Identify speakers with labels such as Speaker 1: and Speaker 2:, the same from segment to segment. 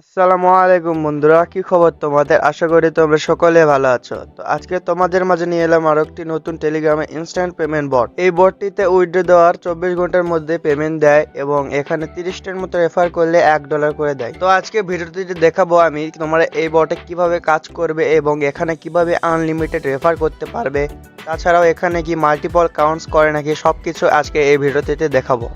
Speaker 1: আসসালামু আলাইকুম বন্ধুরা, কি খবর তোমাদের? আশা করি তোমরা সকলে ভালো আছো। তো আজকে তোমাদের মাঝে নিয়ে এলাম আরও একটি নতুন টেলিগ্রামে ইনস্ট্যান্ট পেমেন্ট বট এই বটটিতে উইথড্র দেওয়ার চব্বিশ ঘণ্টার মধ্যে পেমেন্ট দেয় এবং এখানে তিরিশটার মতো রেফার করলে এক ডলার করে দেয়। তো আজকে ভিডিওটিতে দেখাবো আমি, তোমরা এই বটে কীভাবে কাজ করবে এবং এখানে কীভাবে আনলিমিটেড রেফার করতে পারবে, তাছাড়াও এখানে কি মাল্টিপল কাউন্টস করে নাকি সব কিছু আজকে এই ভিডিওটিতে দেখাবো।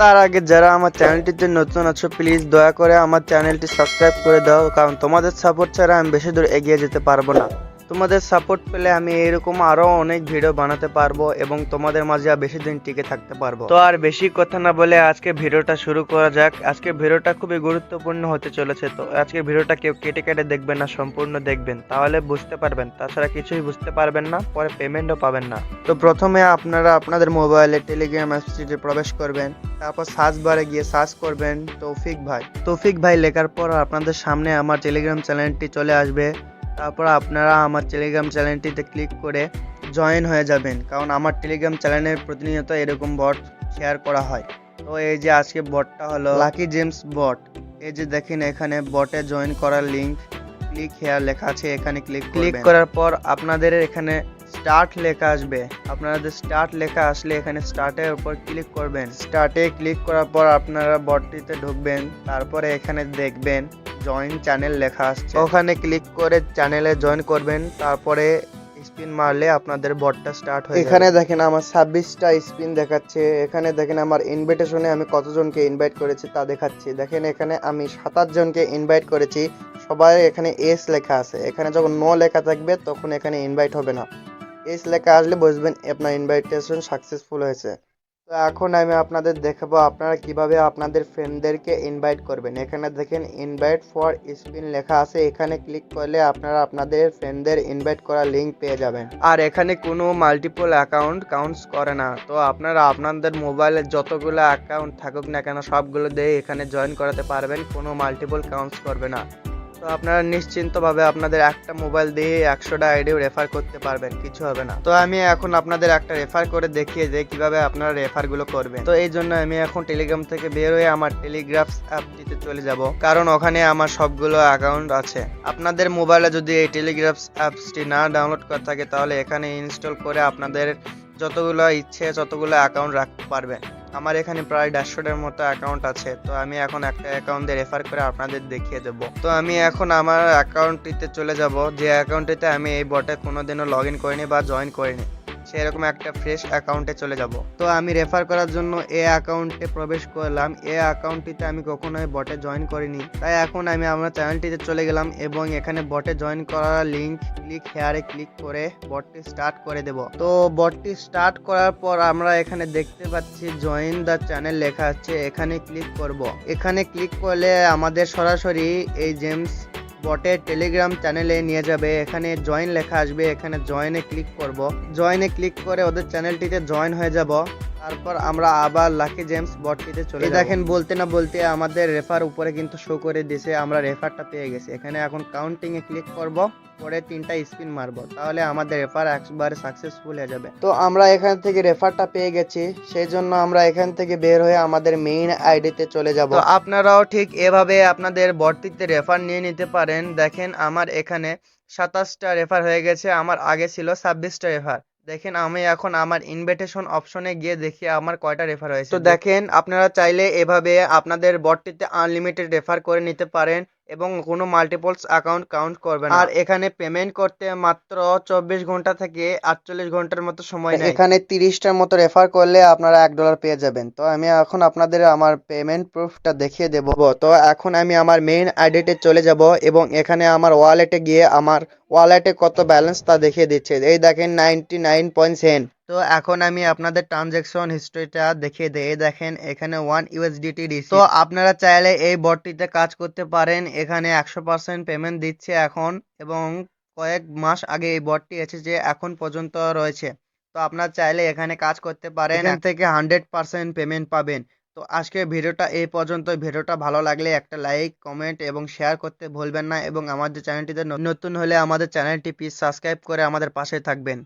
Speaker 1: তার আগে যারা আমার চ্যানেলটিতে নতুন আছো প্লিজ দয়া করে আমার চ্যানেলটি সাবস্ক্রাইব করে দাও, কারণ তোমাদের সাপোর্ট ছাড়া আমি বেশি দূর এগিয়ে যেতে পারব না। তোমাদের সাপোর্ট পেলে আমি এরকম আরও অনেক ভিডিও বানাতে পারব এবং তোমাদের মাঝে বেশি দিন টিকে থাকতে পারব। তো আর বেশি কথা না বলে আজকে ভিডিওটা শুরু করা যাক। আজকে ভিডিওটা খুবই গুরুত্বপূর্ণ হতে চলেছে, তো আজকে ভিডিওটা কেউ কেটে কেটে দেখবেন না, সম্পূর্ণ দেখবেন। তাহলে বুঝতে পারবেন, তাছাড়া কিছুই বুঝতে পারবেন না, পরে পেমেন্টও পাবেন না। তো প্রথমে আপনারা আপনাদের মোবাইলে টেলিগ্রাম অ্যাপসটিতে প্রবেশ করবেন, তারপর সার্চ বারে গিয়ে সার্চ করবেন তৌফিক ভাই। তৌফিক ভাই লেখার পর আপনাদের সামনে আমার টেলিগ্রাম চ্যানেলটি চলে আসবে। তারপর আপনারা আমার টেলিগ্রাম চ্যানেলটিতে ক্লিক করে জয়েন হয়ে যাবেন। কারণ আমার টেলিগ্রাম চ্যানেলে প্রতিনিয়ত এরকম বট শেয়ার করা হয়। তো এই যে আজকে বটটা হলো লাকি জেমস বট এই যে দেখেন এখানে বটে জয়েন করার লিংক ক্লিক হেয়ার লেখা আছে এখানে ক্লিক ক্লিক করার পর আপনাদের এখানে স্টার্ট লেখা আসবে। আপনাদের স্টার্ট লেখা আসলে এখানে স্টার্টের উপর ক্লিক করবেন। স্টার্টে ক্লিক করার পর আপনারা বটটিতে ঢুকবেন। তারপরে এখানে দেখবেন জয়েন চ্যানেল লেখা আসছে। ওখানে ক্লিক করে চ্যানেলে জয়েন করবেন তারপরে স্পিন মারলে আপনাদের বটটা স্টার্ট হয়ে এখানে দেখেন আমার ছাব্বিশটা স্পিন দেখাচ্ছে এখানে দেখেন আমার ইনভিটেশনে আমি কতজনকে ইনভাইট করেছি তা দেখাচ্ছি। দেখেন এখানে আমি সাতাশ জনকে ইনভাইট করেছি সবাই এখানে এস লেখা আছে। এখানে যখন ন লেখা থাকবে তখন এখানে ইনভাইট হবে না। এস লেখা আসলে বুঝবেন আপনার ইনভাইটেশন সাকসেসফুল হয়েছে। তো এখন আমি আপনাদের দেখাবো আপনারা কীভাবে আপনাদের ফ্রেন্ডদেরকে ইনভাইট করবেন। এখানে দেখেন ইনভাইট ফর স্পিন লেখা আছে। এখানে ক্লিক করলে আপনারা আপনাদের ফ্রেন্ডদের ইনভাইট করার লিংক পেয়ে যাবেন। আর এখানে কোনো মাল্টিপল অ্যাকাউন্ট কাউন্টস করে না। তো আপনারা আপনাদের মোবাইলে যতগুলো অ্যাকাউন্ট থাকুক না কেন সবগুলো দিয়ে এখানে জয়েন করাতে পারবেন। কোনো মাল্টিপল কাউন্টস করবে না। তো আপনারা নিশ্চিন্তভাবে আপনাদের একটা মোবাইল দিয়ে একশোটা আইডিও রেফার করতে পারবেন, কিছু হবে না। তো আমি এখন আপনাদের একটা রেফার করে দেখিয়ে যে কীভাবে আপনারা রেফারগুলো করবেন। তো এই জন্য আমি এখন টেলিগ্রাম থেকে বের হয়ে আমার টেলিগ্রাফস অ্যাপটিতে চলে যাব, কারণ ওখানে আমার সবগুলো অ্যাকাউন্ট আছে। আপনাদের মোবাইলে যদি এই টেলিগ্রাফস অ্যাপসটি না ডাউনলোড করা থাকে, তাহলে এখানে ইনস্টল করে আপনাদের যতগুলো ইচ্ছে, ততগুলো অ্যাকাউন্ট রাখতে পারবেন। আমার এখানে প্রায় দেড়শোটার মতো অ্যাকাউন্ট আছে, তো আমি এখন একটা অ্যাকাউন্টে রেফার করে আপনাদের দেখিয়ে দেবো। তো আমি এখন আমার অ্যাকাউন্টটিতে চলে যাব, যে অ্যাকাউন্টটিতে আমি এই বটে কোনোদিনও লগ ইন করিনি বা জয়েন করিনি। সেরকম একটা ফ্রেশ অ্যাকাউন্টে চলে যাব। তো আমি রেফার করার জন্য এ অ্যাকাউন্টে প্রবেশ করলাম। এ অ্যাকাউন্টটিতে আমি কখনোই বটে জয়েন করিনি। তাই এখন আমি আমার চ্যানেলটিতে চলে গেলাম এবং এখানে বটে জয়েন করার লিংক ক্লিক হেয়ারে ক্লিক করে বটটি স্টার্ট করে দেব। তো বটটি স্টার্ট করার পর আমরা এখানে দেখতে পাচ্ছি জয়েন দ্য চ্যানেল লেখা আছে। এখানে ক্লিক করব। এখানে ক্লিক করলে আমাদের সরাসরি এই জেমস বটের টেলিগ্রাম চ্যানেলে নিয়ে যাবে। এখানে জয়েন লেখা আসবে, এখানে জয়েনে ক্লিক করব। জয়েনে ক্লিক করে ওদের চ্যানেলটিতে জয়েন হয়ে যাব। তারপর আমরা আবার লাকি জেমস বটটিতে চলে দেখেন বলতে না বলতে আমাদের রেফার উপরে কিন্তু শো করে দিয়েছে আমরা রেফারটা পেয়ে গেছি। এখানে এখন কাউন্টিং এ ক্লিক করব পরে তিনটা স্পিন মারবো। তাহলে আমাদের রেফার একবারে সাকসেসফুল হয়ে যাবে। তো আমরা এখান থেকে রেফারটা পেয়ে গেছি সেই জন্য আমরা এখান থেকে বের হয়ে আমাদের মেইন আইডিতে চলে যাব। তো আপনারাও ঠিক এভাবে আপনাদের বর্তিতে রেফার নিয়ে নিতে পারেন। দেখেন আমার এখানে সাতাশটা রেফার হয়ে গেছে আমার আগে ছিল ছাব্বিশটা রেফার দেখেন, আমি এখন আমার ইনভিটেশন অপশনে গিয়ে দেখি আমার কয়টা রেফার হয়েছে। তো দেখেন, আপনারা চাইলে এভাবে আপনাদের বটটিতে আনলিমিটেড রেফার করে নিতে পারেন। এবং কোনো মাল্টিপলস অ্যাকাউন্ট কাউন্ট করবে না। আর এখানে পেমেন্ট করতে মাত্র চব্বিশ ঘণ্টা থেকে আটচল্লিশ ঘণ্টার মতো সময় নেয়। এখানে তিরিশটার মতো রেফার করলে আপনারা এক ডলার পেয়ে যাবেন। তো আমি এখন আপনাদের আমার পেমেন্ট প্রুফটা দেখিয়ে দেব। তো এখন আমি আমার মেইন আইডিতে চলে যাব এবং এখানে আমার ওয়ালেটে গিয়ে আমার ওয়ালেটে কত ব্যালেন্স তা দেখিয়ে দিচ্ছে। এই দেখেন নাইনটি নাইন পয়েন্ট সেভেন তো এখন আমি আপনাদের ট্রানজ্যাকশন হিস্ট্রিটা দেখিয়ে দিই। দেখেন, এখানে ওয়ান ইউএসডিটি তো আপনারা চাইলে এই বটটিতে কাজ করতে পারেন। এখানে একশো পার্সেন্ট পেমেন্ট দিচ্ছে এখন এবং কয়েক মাস আগে এই বটটি এসেছে, এখন পর্যন্ত রয়েছে। তো আপনারা চাইলে এখানে কাজ করতে পারেন। এখান থেকে হান্ড্রেড পার্সেন্ট পেমেন্ট পাবেন। তো আজকের ভিডিওটা এই পর্যন্ত ভিডিওটা ভালো লাগলে একটা লাইক কমেন্ট এবং শেয়ার করতে ভুলবেন না এবং আমাদের চ্যানেলটিতে নতুন হলে আমাদের চ্যানেলটি প্লিজ সাবস্ক্রাইব করে আমাদের পাশে থাকবেন।